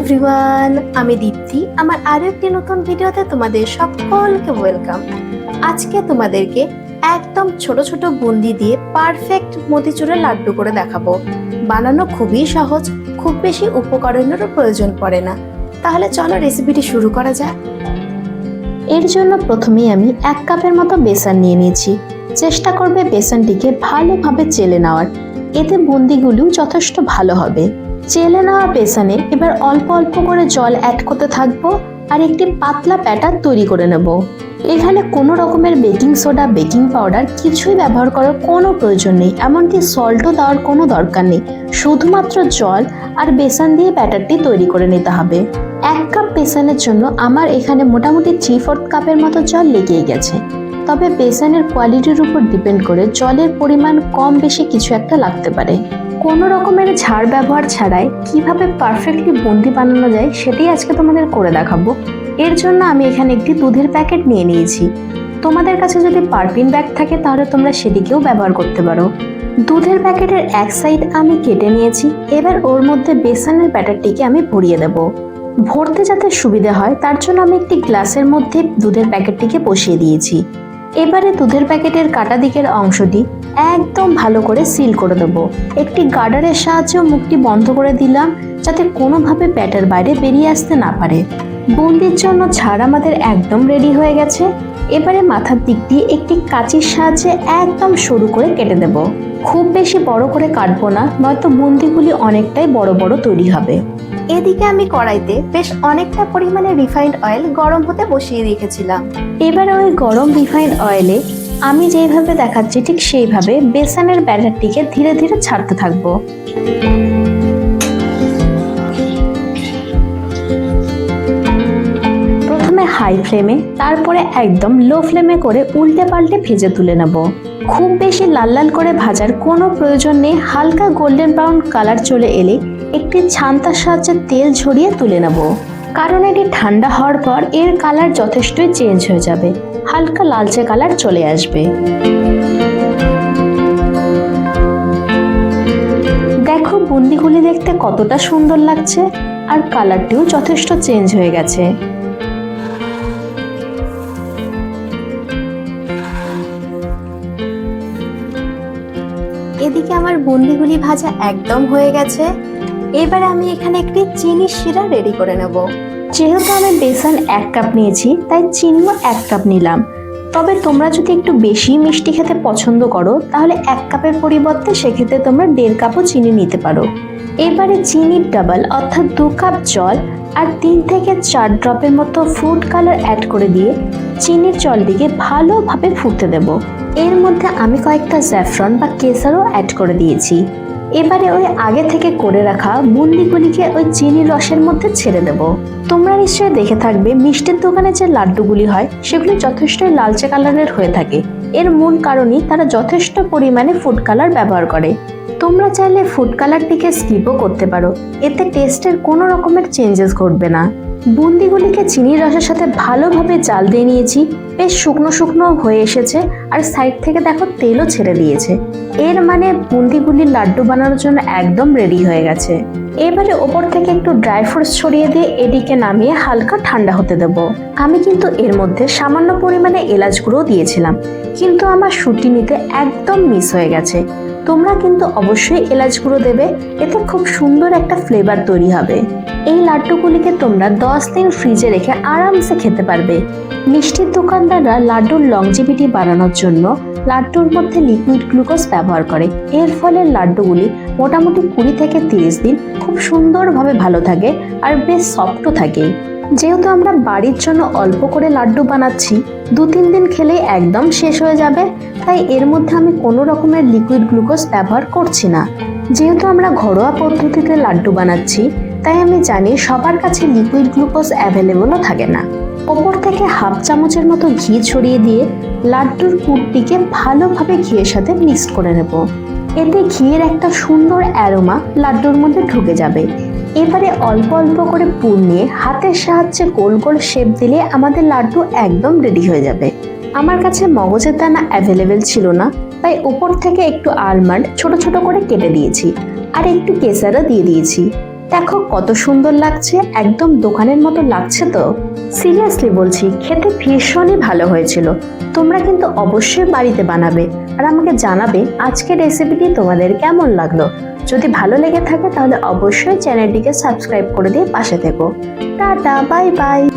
আমি দীপ্তি। আমার আরও একটি নতুন ভিডিওতে তোমাদের সকলকে ওয়েলকাম। আজকে তোমাদেরকে একদম ছোট ছোট বুন্দি দিয়ে পারফেক্ট মতিচুরের লাড্ডু করে দেখাবো। বানানো খুবই সহজ, খুব বেশি উপকরণেরও প্রয়োজন পড়ে না। তাহলে চলো রেসিপিটি শুরু করা যাক। এর জন্য প্রথমেই আমি এক কাপের মতো বেসন নিয়ে নিয়েছি। চেষ্টা করবে বেসনটিকে ভালোভাবে চেলে নেওয়ার। এতে বুন্দিগুলিও যথেষ্ট ভালো হবে। চেলে নেওয়া বেসনে এবার অল্প অল্প করে জল অ্যাড করতে থাকব আর একটি পাতলা ব্যাটার তৈরি করে নেব। এখানে কোনো রকমের বেকিং সোডা বেকিং পাউডার কিছুই ব্যবহার করার কোনো প্রয়োজন নেই, এমনকি সল্টও দেওয়ার কোনো দরকার নেই। শুধুমাত্র জল আর বেসন দিয়ে ব্যাটারটি তৈরি করে নিতে হবে। এক কাপ বেসনের জন্য আমার এখানে মোটামুটি থ্রি ফোর্থ কাপের মতো জল লেগেই গেছে। তবে বেসনের কোয়ালিটির উপর ডিপেন্ড করে জলের পরিমাণ কম বেশি কিছু একটা লাগতে পারে। কোনো রকমের ঝাড় ব্যবহার ছাড়াই কীভাবে পারফেক্টলি বন্দি বানানো যায় সেটাই আজকে তোমাদের করে দেখাবো। এর জন্য আমি এখানে একটি দুধের প্যাকেট নিয়ে নিয়েছি। তোমাদের কাছে যদি পারপিন ব্যাগ থাকে তাহলে তোমরা সেটিকেও ব্যবহার করতে পারো। দুধের প্যাকেটের এক সাইড আমি কেটে নিয়েছি, এবার ওর মধ্যে বেসনের ব্যাটারটিকে আমি ভরিয়ে দেব। ভরতে যাতে সুবিধা হয়, তার জন্য আমি একটি গ্লাসের মধ্যে দুধের প্যাকেটটিকে বসিয়ে দিয়েছি। এবারে দুধের প্যাকেটের কাটা দিকের অংশটি একদম ভালো করে সিল করে দেব। একটি গার্ডারের সাহায্যে মুখটি বন্ধ করে দিলাম যাতে কোনোভাবে ব্যাটার বাইরে বেরিয়ে আসতে না পারে। বন্দির জন্য ছাড় আমাদের একদম রেডি হয়ে গেছে। এবারে মাথার দিকটি একটি কাঁচির সাহায্যে একদম সরু করে কেটে দেব। খুব বেশি বড় করে কাটবো না নয়তো বুন্দিগুলি অনেকটাই বড় বড় তৈরি হবে। এদিকে আমি কড়াইতে বেশ অনেকটা পরিমাণে রিফাইন্ড অয়েল গরম হতে বসিয়ে রেখেছিলাম। এবারে ওই গরম রিফাইন্ড অয়েলে আমি যেইভাবে দেখাচ্ছি, ঠিক সেইভাবে বেসনের ব্যাটারটিকে ধীরে ধীরে ছাড়তে থাকব। হাই ফ্লেমে, তারপরে একদম লো ফ্লেমে করে উল্টে পাল্টে ভেজে তুলে নেব। খুব বেশি লাল লাল করে ভাজার কোনো প্রয়োজন নেই, হালকা গোল্ডেন ব্রাউন কালার চলে এলে একটি ছান্তার সাহায্যে তেল ঝরিয়ে তুলে নেব। কারণ এটি ঠান্ডা হওয়ার পর এর কালার যথেষ্টই চেঞ্জ হয়ে যাবে। হালকা লালচে কালার চলে আসবে। দেখো বুন্দিগুলি দেখতে কতটা সুন্দর লাগছে, আর কালারটিও যথেষ্ট চেঞ্জ হয়ে গেছে। এদিকে আমার বুন্দিগুলি ভাজা একদম হয়ে গেছে। এবারে আমি এখানে একটি চিনি শিরা রেডি করে নেব। যেহেতু আমি বেসন এক কাপ নিয়েছি, তাই চিনিও এক কাপ নিলাম। তবে তোমরা যদি একটু বেশি মিষ্টি খেতে পছন্দ করো, তাহলে এক কাপের পরিবর্তে সেক্ষেত্রে তোমরা দেড় কাপও চিনি নিতে পারো। এবারে চিনির ডাবল অর্থাৎ দু কাপ জল আর তিন থেকে চার ড্রপের মতো ফুড কালার অ্যাড করে দিয়ে চিনির জলটিকে ভালোভাবে ফুটতে দেব। এর মধ্যে আমি কয়েকটা জ্যাফরন বা কেসারও অ্যাড করে দিয়েছি। এবারে ওই আগে থেকে করে রাখা বুন্দিগুলিকে ওই চিনি রসের মধ্যে ছেড়ে দেব। তোমরা নিশ্চয়ই দেখে থাকবে মিষ্টির দোকানে যে লাড্ডুগুলি হয়, সেগুলি যথেষ্টই লালচে কালারের হয়ে থাকে। এর মূল কারণই তারা যথেষ্ট পরিমাণে ফুড কালার ব্যবহার করে। তোমরা চাইলে ফুড কালারটিকে স্কিপও করতে পারো। এতে টেস্টের কোনো রকমের চেঞ্জেস ঘটবে না। বুন্দিগুলিকে চিনির রসের সাথে ভালোভাবে জাল দিয়ে নিয়েছি। বেশ শুকনো শুকনো হয়ে এসেছে আর সাইড থেকে দেখো তেলও ছেড়ে দিয়েছে। এর মানে বুন্দিগুলির লাড্ডু বানানোর জন্য একদম রেডি হয়ে গেছে। এবারে ওপর থেকে একটু ড্রাই ফ্রুটস ছড়িয়ে দিয়ে এটিকে নামিয়ে হালকা ঠান্ডা হতে দেব। আমি কিন্তু এর মধ্যে সামান্য পরিমাণে এলাচ গুঁড়ো দিয়েছিলাম, কিন্তু আমার শুটি নিতে একদম মিস হয়ে গেছে। তোমরা কিন্তু অবশ্যই এলাচ গুঁড়ো দেবে, এতে খুব সুন্দর একটা ফ্লেভার তৈরি হবে। এই লাড্ডুগুলিকে তোমরা দশ দিন ফ্রিজে রেখে আরামসে খেতে পারবে। মিষ্টির দোকানদাররা লাড্ডুর লংজিভিটি বাড়ানোর জন্য লাড্ডুর মধ্যে লিকুইড গ্লুকোজ ব্যবহার করে। এর ফলে লাড্ডুগুলি মোটামুটি কুড়ি থেকে তিরিশ দিন খুব সুন্দরভাবে ভালো থাকে আর বেশ সফটও থাকে। যেহেতু আমরা বাড়ির জন্য অল্প করে লাড্ডু বানাচ্ছি, দু তিন দিন খেলেই একদম শেষ হয়ে যাবে, তাই এর মধ্যে আমি কোনো রকমের লিকুইড গ্লুকোজ ব্যবহার করছি না। যেহেতু আমরা ঘরোয়া পদ্ধতিতে লাড্ডু বানাচ্ছি, তাই আমি জানি সবার কাছে লিকুইড গ্লুকোজ অ্যাভেলেবলও থাকে না। ওপর থেকে হাফ চামচের মতো ঘি ছড়িয়ে দিয়ে লাড্ডুর পুরটিকে ভালোভাবে ঘিয়ের সাথে মিক্স করে নেব। এতে ঘিয়ের একটা সুন্দর অ্যারোমা লাড্ডুর মধ্যে ঢুকে যাবে। এবারে অল্প অল্প করে পুর নিয়ে হাতের সাহায্যে গোল গোল শেপ দিলে আমাদের লাড্ডু একদম রেডি হয়ে যাবে। আমার কাছে মগজের দানা অ্যাভেলেবেল ছিল না, তাই উপর থেকে একটু আলমন্ড ছোট ছোট করে কেটে দিয়েছি আর একটু কেসারও দিয়ে দিয়েছি। দেখো কত সুন্দর লাগছে, একদম দোকানের মতো লাগছে তো। সিরিয়াসলি বলছি, খেতে ভীষণই ভালো হয়েছিল। তোমরা কিন্তু অবশ্যই বাড়িতে বানাবে আর আমাকে জানাবে আজকের রেসিপিটি তোমাদের কেমন লাগল। যদি ভালো লেগে থাকে তাহলে অবশ্যই চ্যানেলটিকে সাবস্ক্রাইব করে দিয়ে পাশে থেকো। Tata, bye bye.